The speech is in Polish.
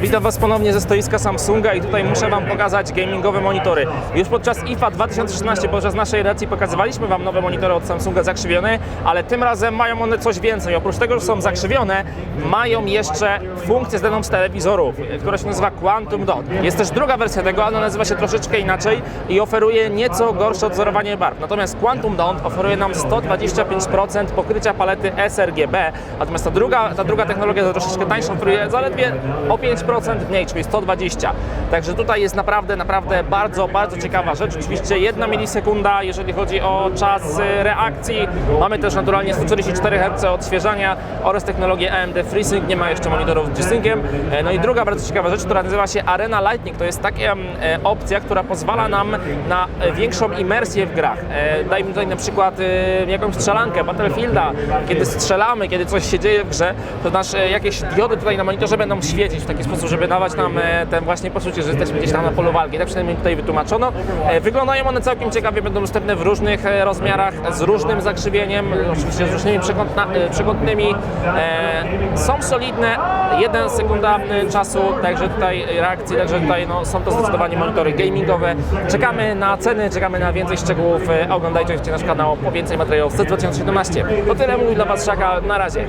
Witam Was ponownie ze stoiska Samsunga i tutaj muszę Wam pokazać gamingowe monitory. Już podczas IFA 2016, podczas naszej relacji pokazywaliśmy Wam nowe monitory od Samsunga zakrzywione, ale tym razem mają one coś więcej. Oprócz tego, że są zakrzywione, mają jeszcze funkcję zdaną z telewizorów, która się nazywa Quantum Dot. Jest też druga wersja tego, ona nazywa się troszeczkę inaczej i oferuje nieco gorsze odzorowanie barw. Natomiast Quantum Dot oferuje nam 125% pokrycia palety sRGB, natomiast ta druga, ta druga technologia za troszeczkę tańszą oferuje zaledwie o 5% mniej, czyli 120. Także tutaj jest naprawdę, naprawdę bardzo, bardzo ciekawa rzecz. Oczywiście jedna milisekunda, jeżeli chodzi o czas y, reakcji. Mamy też naturalnie 144 Hz odświeżania oraz technologię AMD FreeSync, nie ma jeszcze monitorów z G-Synciem. E, No i druga bardzo ciekawa rzecz, która nazywa się Arena Lightning. To jest taka e, opcja, która pozwala nam na e, większą imersję w grach. Dajmy tutaj na przykład e, jakąś strzelankę, Battlefielda, kiedy strzelamy, kiedy coś się dzieje w grze, to nasz, jakieś diody tutaj na monitorze będą świecić w taki sposób, żeby dawać nam e, ten właśnie poczucie, że jesteśmy gdzieś tam na polu walki. Tak przynajmniej tutaj wytłumaczono. E, Wyglądają one całkiem ciekawie, będą dostępne w różnych e, rozmiarach, z różnym zakrzywieniem, oczywiście z różnymi przekątnymi. Są solidne, jeden sekunda czasu, także tutaj reakcji, także tutaj no, są to zdecydowanie monitory gamingowe. Czekamy na ceny, czekamy na więcej szczegółów. Oglądajcie nasz kanał po więcej materiałów z 2017. To tyle mówił dla Was Szaka, na razie.